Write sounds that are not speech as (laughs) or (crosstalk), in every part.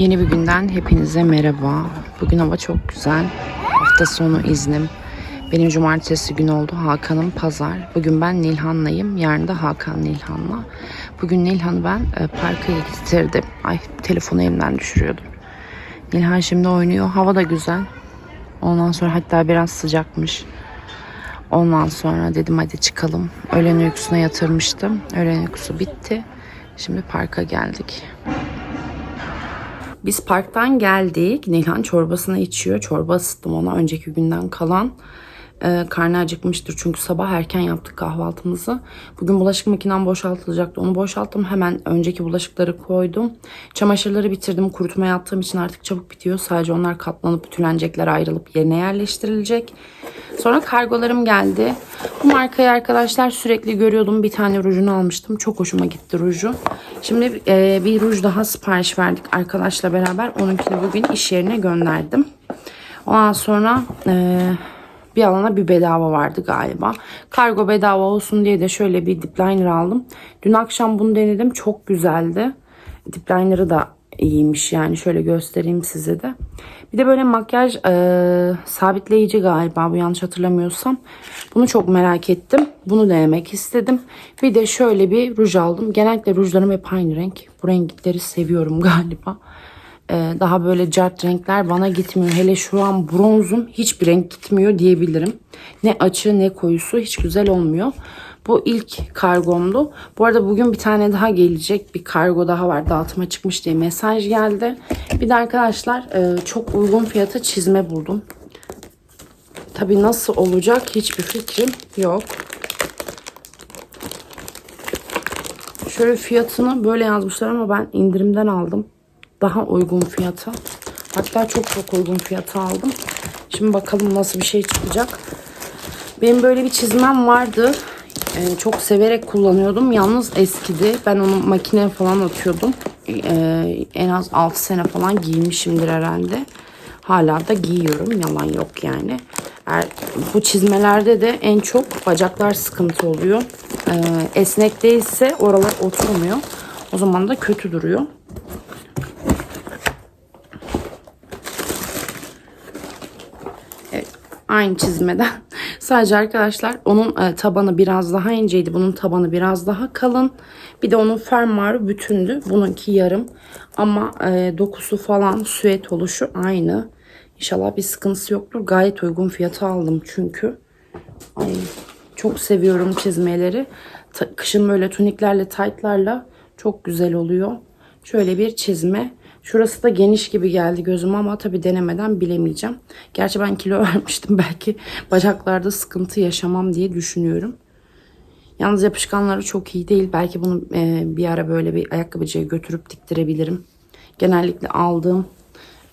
Yeni bir günden hepinize merhaba. Bugün hava çok güzel. Hafta sonu iznim. Benim cumartesi gün oldu. Hakan'ın pazar. Bugün ben Nilhan'layım. Yarın da Hakan Nilhan'la. Bugün Nilhan'ı ben e, parka getirdim. Ay telefonu elimden düşürüyordum. Nilhan şimdi oynuyor. Hava da güzel. Ondan sonra hatta biraz sıcakmış. Ondan sonra dedim hadi çıkalım. Öğlen uykusuna yatırmıştım. Öğlen uykusu bitti. Şimdi parka geldik. Biz parktan geldik. Nilhan çorbasını içiyor. Çorba ısıttım ona önceki günden kalan. Ee, karnı acıkmıştır çünkü sabah erken yaptık kahvaltımızı. Bugün bulaşık makinem boşaltılacaktı. Onu boşalttım. Hemen önceki bulaşıkları koydum. Çamaşırları bitirdim. Kurutmaya attığım için artık çabuk bitiyor. Sadece onlar katlanıp ütülenecekler ayrılıp yerine yerleştirilecek. Sonra kargolarım geldi. Bu markayı arkadaşlar sürekli görüyordum. Bir tane rujunu almıştım. Çok hoşuma gitti ruju. Şimdi e, bir ruj daha sipariş verdik arkadaşla beraber. Onunkini bugün iş yerine gönderdim. Ondan sonra e, bir alana bir bedava vardı galiba. Kargo bedava olsun diye de şöyle bir dip liner aldım. Dün akşam bunu denedim. Çok güzeldi. Dip liner'ı da iyiymiş yani. Şöyle göstereyim size de. Bir de böyle makyaj e, sabitleyici galiba bu yanlış hatırlamıyorsam. Bunu çok merak ettim. Bunu denemek istedim. Bir de şöyle bir ruj aldım. Genellikle rujlarım hep aynı renk. Bu renkleri seviyorum (laughs) galiba. E, daha böyle cart renkler bana gitmiyor. Hele şu an bronzum hiçbir renk gitmiyor diyebilirim. Ne açığı ne koyusu hiç güzel olmuyor. Bu ilk kargomdu. Bu arada bugün bir tane daha gelecek. Bir kargo daha var. Dağıtıma çıkmış diye mesaj geldi. Bir de arkadaşlar e, çok uygun fiyata çizme buldum. Tabi nasıl olacak hiçbir fikrim yok. Şöyle fiyatını böyle yazmışlar ama ben indirimden aldım. Daha uygun fiyata. Hatta çok çok uygun fiyata aldım. Şimdi bakalım nasıl bir şey çıkacak. Benim böyle bir çizmem vardı. Ee, çok severek kullanıyordum. Yalnız eskidi. Ben onu makineye falan atıyordum. Ee, en az 6 sene falan giymişimdir herhalde. Hala da giyiyorum. Yalan yok yani. Er, bu çizmelerde de en çok bacaklar sıkıntı oluyor. Ee, esnek değilse oralar oturmuyor. O zaman da kötü duruyor. Aynı çizmeden. (laughs) Sadece arkadaşlar onun e, tabanı biraz daha inceydi. Bunun tabanı biraz daha kalın. Bir de onun fermuarı bütündü. Bununki yarım. Ama e, dokusu falan süet oluşu aynı. İnşallah bir sıkıntısı yoktur. Gayet uygun fiyata aldım çünkü. Ay, çok seviyorum çizmeleri. Ta- kışın böyle tuniklerle, taytlarla çok güzel oluyor. Şöyle bir çizme. Şurası da geniş gibi geldi gözüme ama tabii denemeden bilemeyeceğim. Gerçi ben kilo (laughs) vermiştim. Belki bacaklarda sıkıntı yaşamam diye düşünüyorum. Yalnız yapışkanları çok iyi değil. Belki bunu e, bir ara böyle bir ayakkabıcıya götürüp diktirebilirim. Genellikle aldığım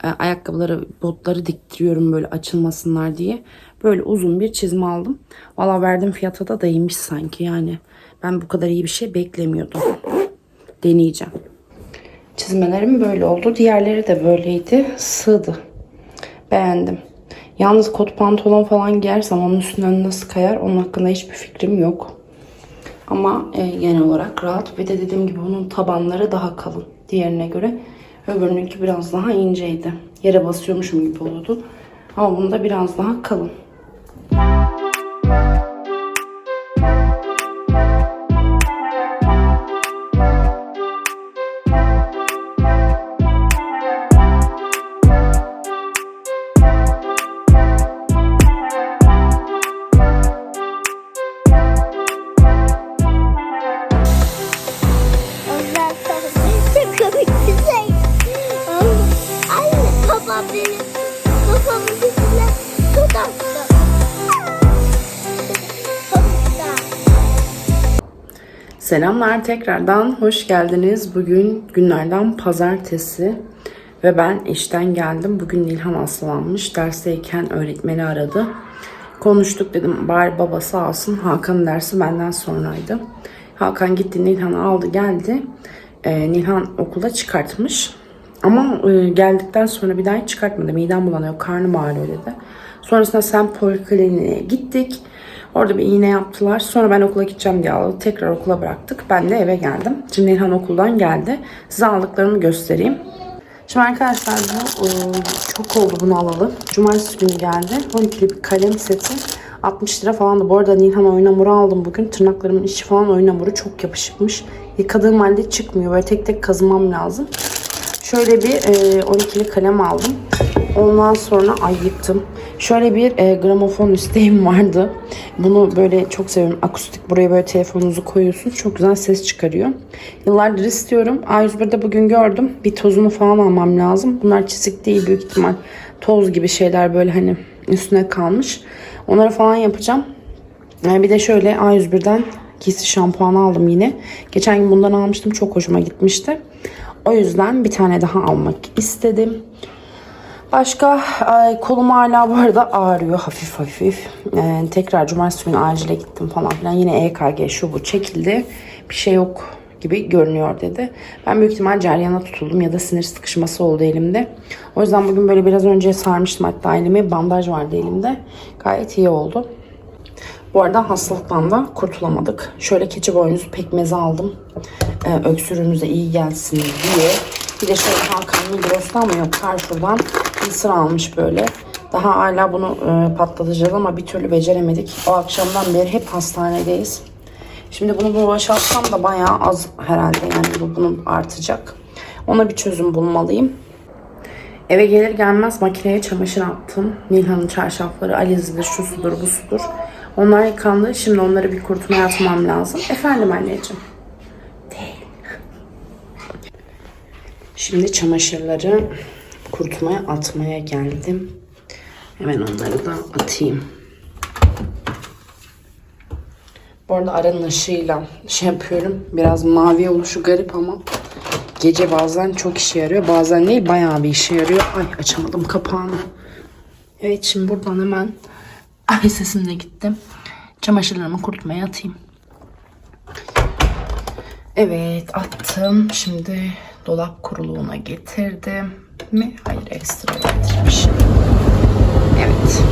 e, ayakkabıları, botları diktiriyorum böyle açılmasınlar diye. Böyle uzun bir çizme aldım. Valla verdiğim fiyata da değmiş sanki yani. Ben bu kadar iyi bir şey beklemiyordum. Deneyeceğim. Çizmelerim böyle oldu. Diğerleri de böyleydi. Sığdı. Beğendim. Yalnız kot pantolon falan giyersem onun üstünden nasıl kayar onun hakkında hiçbir fikrim yok. Ama e, genel olarak rahat. Bir de dediğim gibi bunun tabanları daha kalın diğerine göre. Öbürününki biraz daha inceydi. Yere basıyormuşum gibi oldu. Ama bunda biraz daha kalın. Selamlar tekrardan hoş geldiniz. Bugün günlerden pazartesi ve ben işten geldim. Bugün Nilhan hastalanmış. Dersteyken öğretmeni aradı. Konuştuk dedim bari baba sağ olsun. Hakan'ın dersi benden sonraydı. Hakan gitti Nilhan'ı aldı geldi. Ee, Nilhan okula çıkartmış. Ama e, geldikten sonra bir daha hiç çıkartmadı. Midem bulanıyor, karnım ağrıyor dedi. Sonrasında sen polikliniğe gittik. Orada bir iğne yaptılar. Sonra ben okula gideceğim diye aldı. Tekrar okula bıraktık. Ben de eve geldim. Şimdi İlhan okuldan geldi. Size aldıklarımı göstereyim. Şimdi arkadaşlar bu e, çok oldu bunu alalı. Cumartesi günü geldi. 12'li bir kalem seti. 60 lira falan da. Bu arada Nilhan oyun hamuru aldım bugün. Tırnaklarımın içi falan oyun hamuru çok yapışıkmış. Yıkadığım halde çıkmıyor. Böyle tek tek kazımam lazım. Şöyle bir e, 12'li kalem aldım. Ondan sonra ay yıktım. Şöyle bir e, gramofon isteğim vardı. Bunu böyle çok seviyorum. Akustik buraya böyle telefonunuzu koyuyorsunuz. Çok güzel ses çıkarıyor. Yıllardır istiyorum. A101'de bugün gördüm. Bir tozunu falan almam lazım. Bunlar çizik değil büyük ihtimal. Toz gibi şeyler böyle hani üstüne kalmış. Onları falan yapacağım. Yani bir de şöyle A101'den giysi şampuanı aldım yine. Geçen gün bundan almıştım. Çok hoşuma gitmişti. O yüzden bir tane daha almak istedim. Başka ay, kolum hala bu arada ağrıyor hafif hafif. Ee, tekrar cumartesi günü acile gittim falan filan. Yine EKG şu bu çekildi. Bir şey yok gibi görünüyor dedi. Ben büyük ihtimal ceryana tutuldum ya da sinir sıkışması oldu elimde. O yüzden bugün böyle biraz önce sarmıştım hatta elimi. Bandaj vardı elimde. Gayet iyi oldu. Bu arada hastalıktan da kurtulamadık. Şöyle keçi boynuzu pekmezi aldım. Ee, öksürüğünüze iyi gelsin diye. Bir de şöyle Hakan Migros'tan mı yok Carrefour'dan mısır almış böyle. Daha hala bunu e, patlatacağız ama bir türlü beceremedik. O akşamdan beri hep hastanedeyiz. Şimdi bunu bu da bayağı az herhalde yani bu bunun artacak. Ona bir çözüm bulmalıyım. Eve gelir gelmez makineye çamaşır attım. Nilhan'ın çarşafları, Alize'dir, şu sudur, bu sudur. Onlar yıkandı. Şimdi onları bir kurutmaya atmam lazım. Efendim anneciğim. Değil. Şimdi çamaşırları kurutmaya atmaya geldim. Hemen onları da atayım. Bu arada aranın ışığıyla şey yapıyorum. Biraz mavi oluşu garip ama gece bazen çok işe yarıyor. Bazen değil bayağı bir işe yarıyor. Ay açamadım kapağını. Evet şimdi buradan hemen ay sesimle gittim. Çamaşırlarımı kurutmaya atayım. Evet attım. Şimdi dolap kuruluğuna getirdim mi? Hayır ekstra getirmiş. Evet.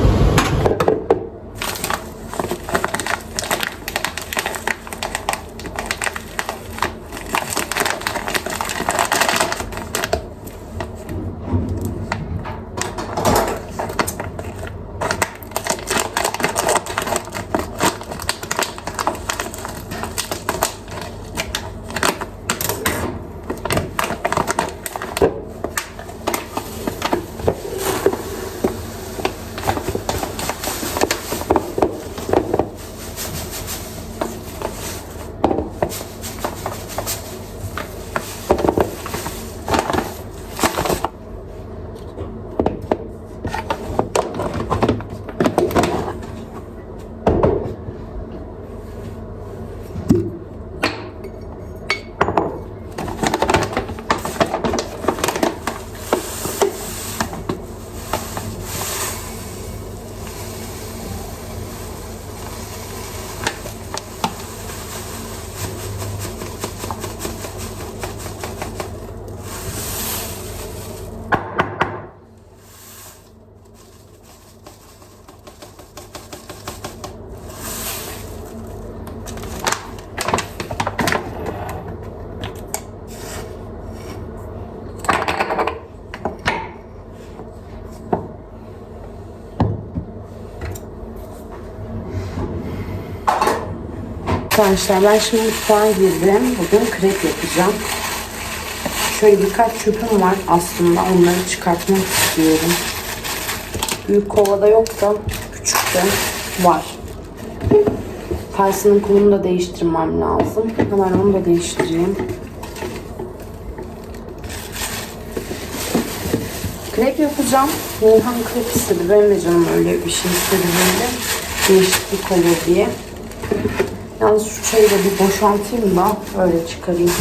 Arkadaşlar ben şimdi mutfağa girdim. Bugün krep yapacağım. Şöyle birkaç çöpüm var aslında. Onları çıkartmak istiyorum. Büyük kovada yok da küçükte var. Tyson'ın kumunu da değiştirmem lazım. Hemen onu da değiştireyim. Krep yapacağım. Nilhan krep istedi. Benim de canım öyle bir şey istedi. Değişiklik olur diye. Yalnız şu çayı da bir boşaltayım da öyle çıkarayım.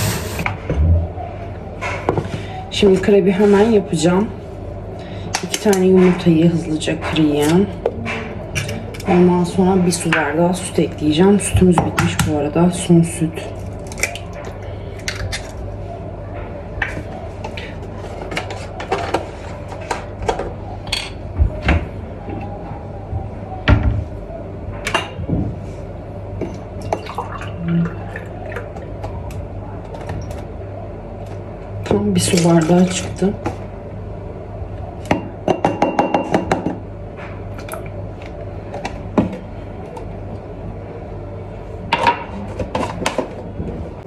Şimdi krebi hemen yapacağım. İki tane yumurtayı hızlıca kırayım. Ondan sonra bir su bardağı süt ekleyeceğim. Sütümüz bitmiş bu arada. Son süt. yarı bardağı çıktı.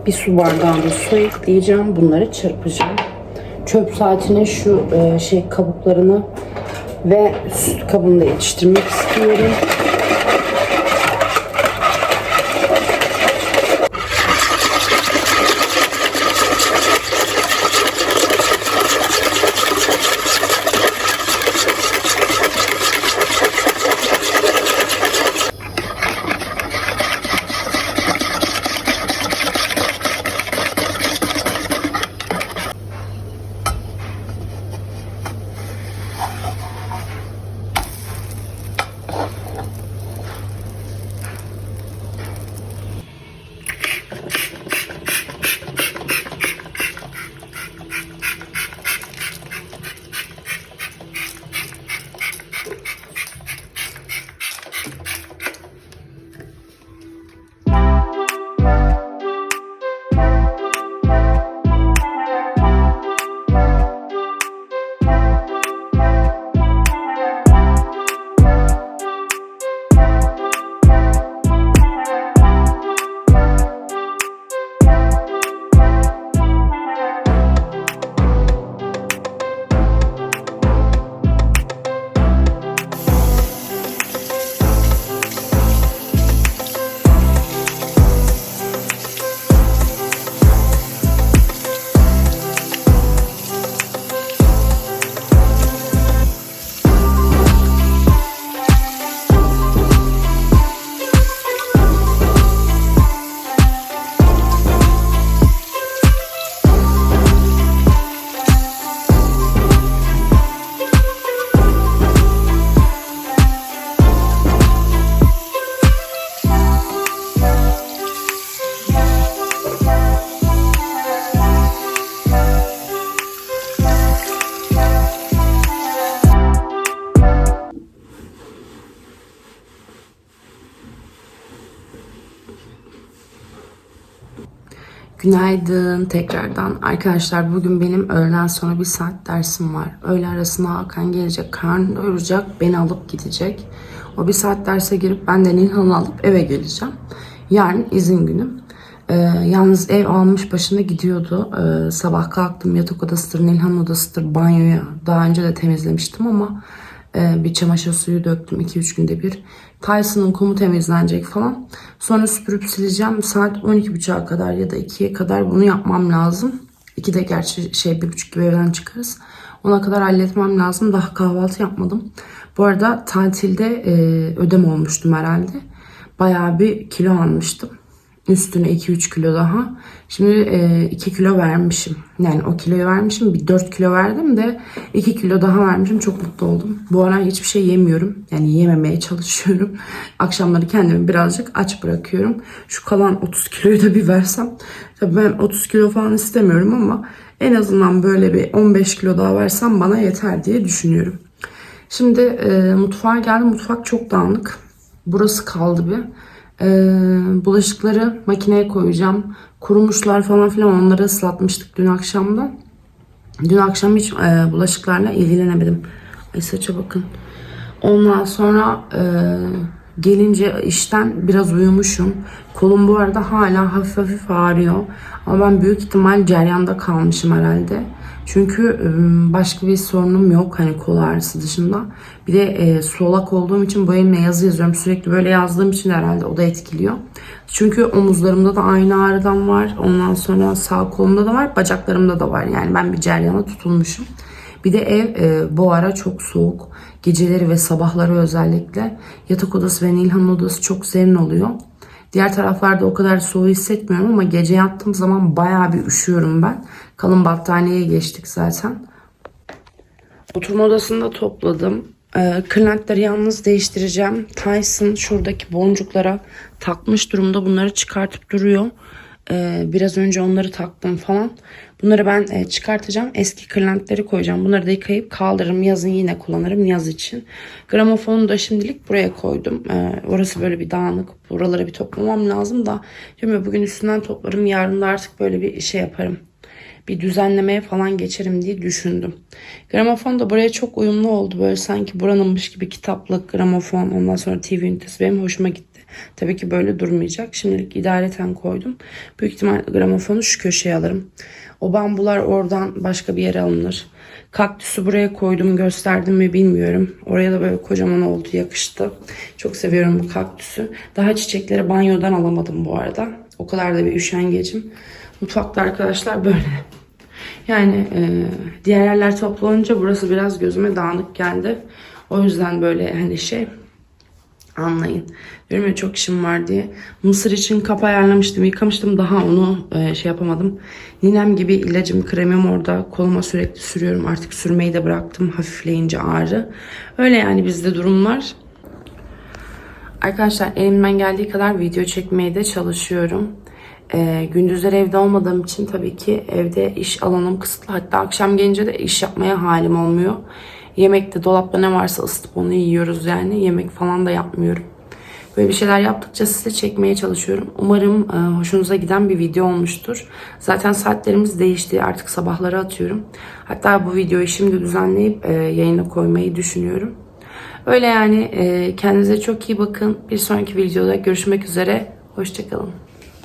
Bir su bardağı su ekleyeceğim. Bunları çırpacağım. Çöp saatine şu e, şey kabuklarını ve süt kabında yetiştirmek istiyorum. Günaydın tekrardan. Arkadaşlar bugün benim öğleden sonra bir saat dersim var. Öğle arasında Hakan gelecek, karnını doyuracak, beni alıp gidecek. O bir saat derse girip ben de Nilhan'ı alıp eve geleceğim. Yarın izin günüm. Ee, yalnız ev almış başına gidiyordu. Ee, sabah kalktım yatak odasıdır, Nilhan odasıdır, banyoya daha önce de temizlemiştim ama bir çamaşır suyu döktüm 2-3 günde bir. Tyson'ın kumu temizlenecek falan. Sonra süpürüp sileceğim. Saat 12.30'a kadar ya da 2'ye kadar bunu yapmam lazım. 2'de gerçi şey 1.30 gibi evden çıkarız. Ona kadar halletmem lazım. Daha kahvaltı yapmadım. Bu arada tatilde e, ödem olmuştum herhalde. Bayağı bir kilo almıştım. Üstüne 2-3 kilo daha. Şimdi e, 2 kilo vermişim. Yani o kiloyu vermişim. Bir 4 kilo verdim de 2 kilo daha vermişim. Çok mutlu oldum. Bu ara hiçbir şey yemiyorum. Yani yememeye (laughs) çalışıyorum. Akşamları kendimi birazcık aç bırakıyorum. Şu kalan 30 kiloyu da bir versem. Tabii ben 30 kilo falan istemiyorum ama en azından böyle bir 15 kilo daha versem bana yeter diye düşünüyorum. Şimdi e, mutfağa geldim. Mutfak çok dağınık. Burası kaldı bir. Ee, bulaşıkları makineye koyacağım. Kurumuşlar falan filan onları ıslatmıştık dün akşamda. Dün akşam hiç e, bulaşıklarla ilgilenemedim. Ay saça bakın. Ondan sonra e, gelince işten biraz uyumuşum. Kolum bu arada hala hafif hafif ağrıyor. Ama ben büyük ihtimal ceryanda kalmışım herhalde. Çünkü başka bir sorunum yok hani kol ağrısı dışında. Bir de e, solak olduğum için bu elimle yazı yazıyorum. Sürekli böyle yazdığım için herhalde o da etkiliyor. Çünkü omuzlarımda da aynı ağrıdan var. Ondan sonra sağ kolumda da var. Bacaklarımda da var. Yani ben bir ceryana tutulmuşum. Bir de ev e, bu ara çok soğuk. Geceleri ve sabahları özellikle yatak odası ve Nilhan'ın odası çok serin oluyor. Diğer taraflarda o kadar soğuğu hissetmiyorum ama gece yattığım zaman bayağı bir üşüyorum ben. Kalın battaniyeye geçtik zaten. Oturma odasını da topladım. Ee, kırlentleri yalnız değiştireceğim. Tyson şuradaki boncuklara takmış durumda. Bunları çıkartıp duruyor. Ee, biraz önce onları taktım falan. Bunları ben e, çıkartacağım. Eski kırlentleri koyacağım. Bunları da yıkayıp kaldırırım. Yazın yine kullanırım yaz için. Gramofonu da şimdilik buraya koydum. Ee, orası böyle bir dağınık. Buraları bir toplamam lazım da. Ya bugün üstünden toplarım. Yarın da artık böyle bir şey yaparım bir düzenlemeye falan geçerim diye düşündüm. Gramofon da buraya çok uyumlu oldu. Böyle sanki buranınmış gibi kitaplık, gramofon, ondan sonra TV ünitesi benim hoşuma gitti. Tabii ki böyle durmayacak. Şimdilik idareten koydum. Büyük ihtimal gramofonu şu köşeye alırım. O bambular oradan başka bir yere alınır. Kaktüsü buraya koydum gösterdim mi bilmiyorum. Oraya da böyle kocaman oldu yakıştı. Çok seviyorum bu kaktüsü. Daha çiçekleri banyodan alamadım bu arada. O kadar da bir üşengecim. Mutfakta arkadaşlar böyle. Yani e, diğer yerler toplanınca burası biraz gözüme dağınık geldi. O yüzden böyle hani şey anlayın. Diyorum ya çok işim var diye. Mısır için kap ayarlamıştım, yıkamıştım. Daha onu e, şey yapamadım. Ninem gibi ilacım, kremim orada. Koluma sürekli sürüyorum. Artık sürmeyi de bıraktım hafifleyince ağrı. Öyle yani bizde durumlar. Arkadaşlar elimden geldiği kadar video çekmeye de çalışıyorum. Ee, gündüzleri evde olmadığım için tabii ki evde iş alanım kısıtlı. Hatta akşam gelince de iş yapmaya halim olmuyor. Yemekte dolapta ne varsa ısıtıp onu yiyoruz yani. Yemek falan da yapmıyorum. Böyle bir şeyler yaptıkça size çekmeye çalışıyorum. Umarım e, hoşunuza giden bir video olmuştur. Zaten saatlerimiz değişti. Artık sabahları atıyorum. Hatta bu videoyu şimdi düzenleyip e, yayına koymayı düşünüyorum. Öyle yani e, kendinize çok iyi bakın. Bir sonraki videoda görüşmek üzere. Hoşçakalın.